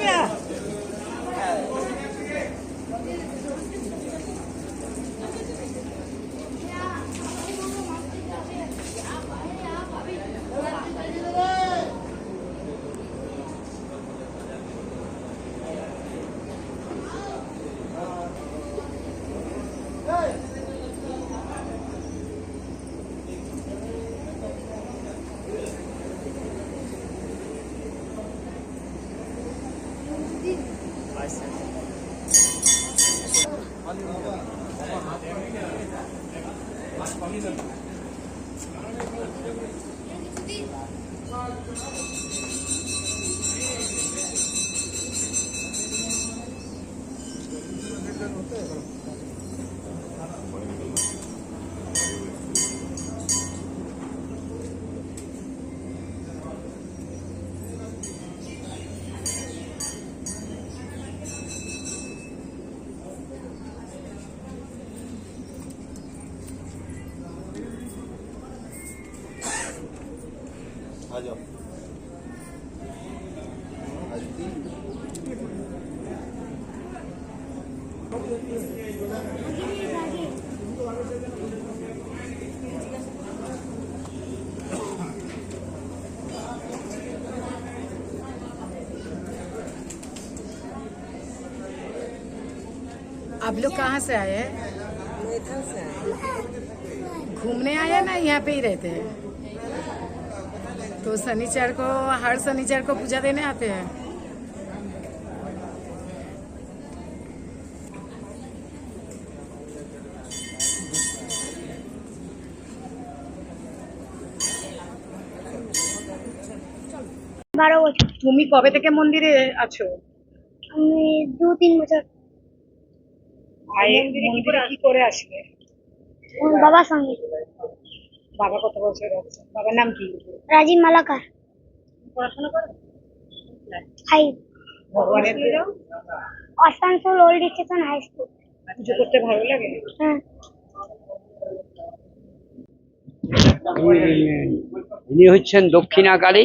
না 어때? आ जाओ। आप लोग कहाँ से आए हैं? घूमने आए हैं ना? यहाँ पे ही रहते हैं। तो शनिचर को हर शनिचर को पूजा देने आते हैं বারো বছর তুমি কবে থেকে মন্দিরে আছো আমি দু তিন বছর আর এই মন্দিরে কি করে আসবে ওর বাবার সঙ্গে বাবা কত বছর আছে? বাবার নাম কি? রাজীব মালাকার। পড়াশোনা করে? ফাইভ ভগবানের Asansol old station high school. পুজো করতে ভালো লাগে? হ্যাঁ। ইনি হচ্ছেন দক্ষিণাকালী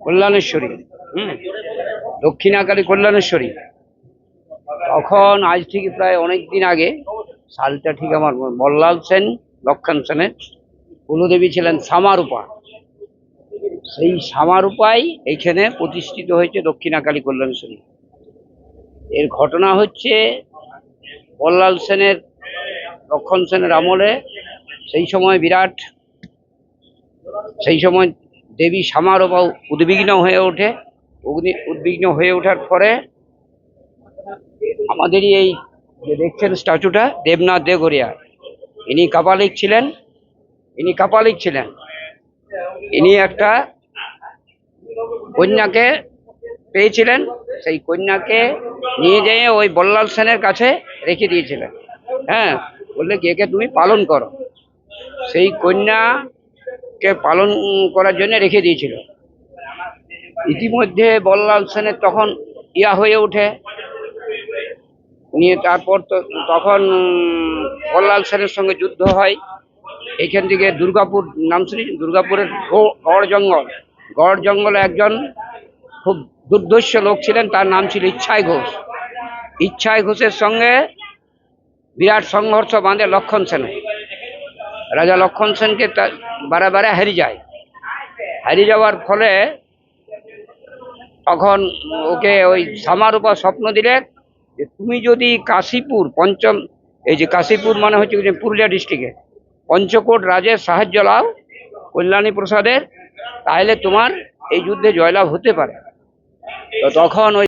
কল্যাণেশ্বরী। হুম। দক্ষিণাকালী কল্যাণেশ্বরী। তখন আজ থেকে প্রায় অনেক দিন আগে সালটা ঠিক আমার বল্লাল সেন লক্ষণ সেনের কুলদেবী ছিলেন সামারূপা। সেই সামারূপাই এইখানে প্রতিষ্ঠিত হয়েছে দক্ষিণাকালী সেন এর ঘটনা হচ্ছে বল্লাল সেনের, লক্ষণ সেনের আমলে সেই সময় বিরাট, সেই সময় দেবী সামারূপা উদ্বিগ্ন হয়ে ওঠে। অগ্নি উদ্বিগ্ন হয়ে ওঠার পরে আমাদেরই এই যে দেখছেন স্ট্যাচুটা, দেবনাথ দেগরিয়া ইনি কাপালিক ছিলেন ইনি কাপালিক ছিলেন। ইনি একটা কন্যাকে পেয়েছিলেন, সেই কন্যাকে নিয়ে যেয়ে ওই বল্লাল সেনের কাছে রেখে দিয়েছিলেন। হ্যাঁ বললে কে কে তুমি পালন করো। সেই কন্যাকে পালন করার জন্য রেখে দিয়েছিল। ইতিমধ্যে বল্লাল সেনের তখন ইয়া হয়ে ওঠে। নিয়ে তারপর তো তখন বল্লাল সেনের সঙ্গে যুদ্ধ হয়। এখান থেকে দুর্গাপুর, নাম শুনি? দুর্গাপুরের গড় জঙ্গল। গড় জঙ্গলে একজন খুব দুর্ধর্ষ লোক ছিলেন, তার নাম ছিল ইচ্ছাই ঘোষ। ইচ্ছাই ঘোষের সঙ্গে বিরাট সংঘর্ষ বাঁধে লক্ষণ সেনের রাজা লক্ষণ সেনকে বারে বারে হারিয়ে যায়। হারিয়ে যাওয়ার ফলে তখন ওকে ওই সামারূপা স্বপ্ন দিলে যে, তুমি যদি কাশীপুর পঞ্চম, এই যে কাশীপুর মানে হচ্ছে পুরুলিয়া ডিস্ট্রিক্টে পঞ্চকোট রাজের সাহায্য লাভ কল্যাণী প্রসাদের তাহলে তোমার এই যুদ্ধে জয়লাভ হতে পারে। তো তখন ওই